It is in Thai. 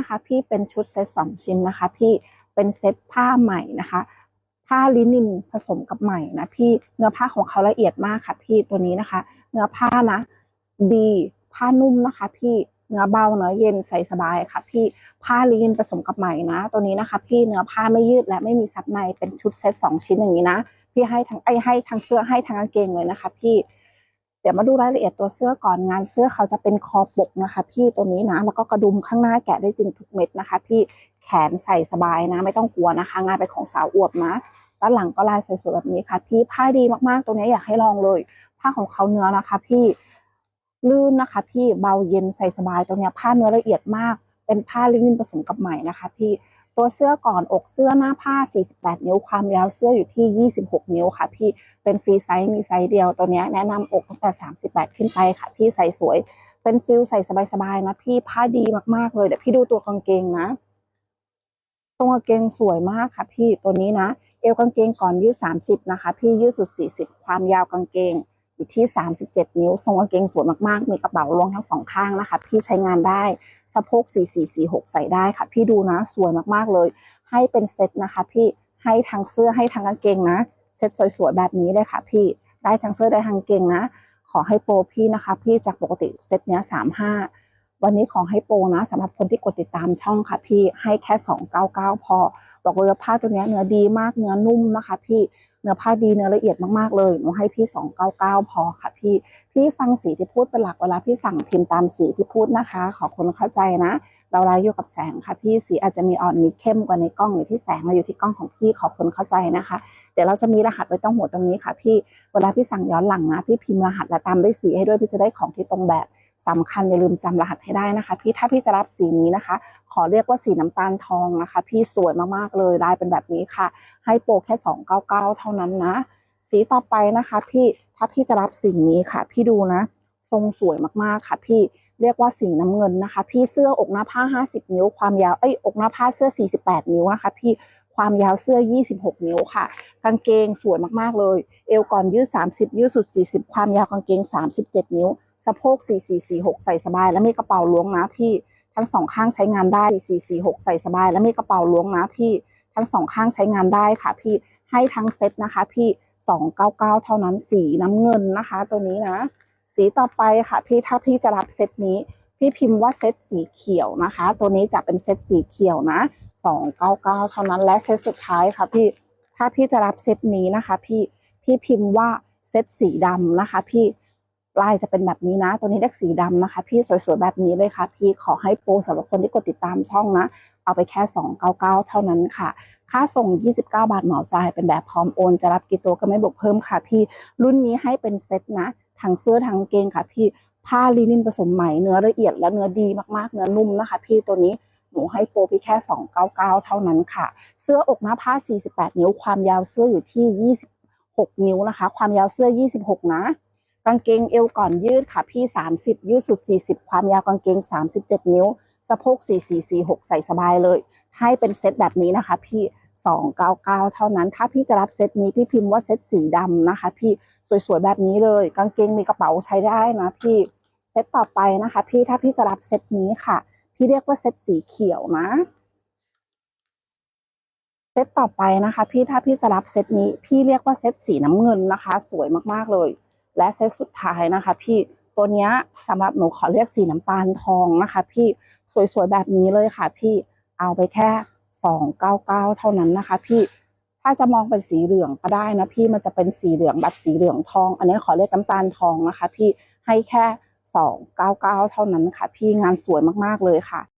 นะคะพี่เป็นชุดเซตสองชิ้นนะคะ พี่เป็นเซตผ้าใหม่นะคะผ้าลินินผสมกับใหม่นะพี่เนื้อผ้าของเขาละเอียดมากค่ะ พี่ตัวนี้นะคะ เนื้อผ้านะ ดีผ้านุ่มนะคะ พี่เนื้อเบาเนื้อเย็นใส่สบายค่ะ พี่ผ้าลินินผสมกับไหม่นะ ตัวนี้นะคะ พี่เนื้อผ้าไม่ยืดและไม่มีซับในเป็นชุดเซตสองชิ้นอย่างนี้นะพี่ให้ทั้งไอให้ทั้งเสื้อให้ทั้งกางเกงเลยนะคะ พี่ เดี๋ยวมาดูรายละเอียดตัวเสื้อก่อนงานเสื้อเขาจะเป็นคอปกนะคะ พี่ตัวนี้นะ แล้วก็กระดุมข้างหน้าแกะได้จริงทุกเม็ดนะคะ พี่แขนใส่สบายนะ ไม่ต้องกลัวนะคะ งานเป็นของสาวอวบนะด้านหลังก็ลายสวยๆแบบนี้ค่ะ พี่ผ้าดีมากๆ ตัวนี้อยากให้ลองเลย ผ้าของเขาเนื้อนะคะ พี่ลื่นนะคะ พี่เบาเย็นใส่สบายตัวนี้ผ้าเนื้อละเอียดมาก เป็นผ้าลินินผสมกับไหมนะคะ พี่ ตัวเสื้อก่อนอกเสื้อหน้าผ้า 48 นิ้วความยาวเสื้ออยู่ที่ 26 นิ้วค่ะ พี่เป็นฟรีไซส์มีไซส์เดียวตัวนี้แนะนำอกตั้งแต่ 38 ขึ้นไปค่ะ พี่ใส่สวย เป็นฟิลใส่สบายๆนะพี่ผ้าดีมากๆเลยเดี๋ยวพี่ดูตัวกางเกงนะตรงกางเกงสวยมากค่ะ พี่ตัวนี้นะ เอวกางเกงก่อนยืด 30 นะคะ พี่ยืดสุด 40 ความยาวกางเกงอยู่ที่ 37 นิ้วทรงกางเกงสวยมากๆ มีกระเป๋ารวงทั้งสองข้างนะคะ พี่ใช้งานได้ สะโพก 4446 ใส่ได้ค่ะ พี่ดูนะสวยมากๆเลย ให้เป็นเซ็ตนะคะ พี่ให้ทั้งเสื้อให้ทั้งกางเกงนะ เซ็ตสวยๆแบบนี้เลยค่ะ พี่ได้ทั้งเสื้อได้ทั้งกางเกงนะ ขอให้โปรพี่นะคะ พี่จากปกติเซ็ตเนี้ย35 วันนี้ขอให้โปรนะสำหรับคนที่กดติดตามช่องค่ะ พี่ให้แค่ 299 พอ บอกเลยว่าผ้าตัวเนี้ยเนื้อดีมากเนื้อนุ่มนะคะ พี่ เนื้อผ้าดีเนื้อละเอียดมากๆเลยหนูให้พี่ 299 พอค่ะพี่ พี่ฟังสีที่พูดเป็นหลักเวลาพี่สั่งพิมพ์ตามสีที่พูดนะคะ ขอคนเข้าใจนะ เราไลฟ์อยู่กับแสงค่ะพี่สีอาจจะมีอ่อนมีเข้มกว่าในกล้องหรือที่แสงมาอยู่ที่กล้องของพี่ขอคนเข้าใจนะคะ เดี๋ยวเราจะมีรหัสไว้ตรงหัวตรงนี้ค่ะ พี่เวลาพี่สั่งย้อนหลังนะพี่พิมพ์รหัสและตามด้วยสีให้ด้วยพี่จะได้ของที่ตรงแบบสำคัญอย่าลืมจำรหัสให้ได้นะคะ พี่ถ้าพี่จะรับสีนี้นะคะ ขอเรียกว่าสีน้ำตาลทองนะคะ พี่สวยมากๆเลยลายเป็นแบบนี้ค่ะ ให้โปรแค่ 299 เท่านั้นนะ สีต่อไปนะคะ พี่ถ้าพี่จะรับสีนี้ค่ะ พี่ดูนะ ทรงสวยมากๆค่ะ พี่เรียกว่าสีน้ำเงินนะคะ พี่เสื้ออกหน้าผ้า 50 นิ้ว ความยาวเอ้ยอกหน้าผ้าเสื้อ 48 นิ้วนะคะ พี่ความยาวเสื้อ 26 นิ้วค่ะ กางเกงสวยมากๆเลย เอวก่อนยืด 30 ยืดสุด 40 ความยาวกางเกง 37 นิ้ว สะโพก 4446 ใส่สบาย และมีกระเป๋าล้วงนะพี่ ทั้งสองข้างใช้งานได้ 4446 ใส่สบาย และมีกระเป๋าล้วงนะพี่ทั้งสองข้างใช้งานได้ค่ะพี่ให้ทั้งเซ็ตนะคะ พี่ 299 เท่านั้นสีน้ำเงินนะคะ ตัวนี้นะ สีต่อไปค่ะ พี่ถ้าพี่จะรับเซตนี้ พี่พิมพ์ว่าเซตสีเขียวนะคะ ตัวนี้จะเป็นเซตสีเขียวนะ 299 เท่านั้นและเซตสุดท้ายค่ะพี่ถ้าพี่จะรับเซตนี้นะคะ พี่พี่พิมพ์ว่าเซตสีดำนะคะ พี่ ลายจะเป็นแบบนี้นะ ตัวนี้เรียกสีดำนะคะ พี่สวยๆแบบนี้เลยค่ะ พี่ขอให้โปรสำหรับคนที่กดติดตามช่องนะ เอาไปแค่ 299 เท่านั้นค่ะ ค่าส่ง 29 บาทเหมาจ่ายเป็นแบบพร้อมโอน จะรับกี่ตัวก็ไม่บวกเพิ่มค่ะ พี่รุ่นนี้ให้เป็นเซตนะทั้งเสื้อทั้งกางเกงค่ะ พี่ผ้าลินินผสมไหมเนื้อละเอียดและเนื้อดีมากๆ เนื้อนุ่มนะคะ พี่ตัวนี้หนูให้โปรพี่แค่ 299 เท่านั้นค่ะ เสื้ออกหน้าผ้า 48 นิ้ว ความยาวเสื้ออยู่ที่ 26 นิ้วนะคะ ความยาวเสื้อ 26 นะ กางเกงเอวก่อนยืดค่ะพี่ 30 ยืดสุด 40 ความยาวกางเกง 37 นิ้ว สะโพก 4446 ใส่สบายเลย ให้เป็นเซตแบบนี้นะคะ พี่ 299 เท่านั้น ถ้าพี่จะรับเซตนี้พี่พิมพ์ว่าเซตสีดำนะคะ พี่สวยๆแบบนี้เลย กางเกงมีกระเป๋าใช้ได้นะพี่ เซตต่อไปนะคะ พี่ถ้าพี่จะรับเซตนี้ค่ะ พี่เรียกว่าเซตสีเขียวนะเซตต่อไปนะคะ พี่ถ้าพี่จะรับเซตนี้ พี่เรียกว่าเซตสีน้ำเงินนะคะ สวยมากๆเลย และเซตสุดท้ายนะคะ พี่ตัวเนี้ยสำหรับหนูขอเรียกสีน้ำตาลทองนะคะ พี่สวยๆแบบนี้เลยค่ะ พี่เอาไปแค่ 299 เท่านั้นนะคะ พี่ถ้าจะมองเป็นสีเหลืองก็ได้นะพี่มันจะเป็นสีเหลืองแบบสีเหลืองทอง อันนี้ขอเรียกน้ำตาลทองนะคะ พี่ให้แค่ 299 เท่านั้นค่ะ พี่งานสวยมากๆเลยค่ะ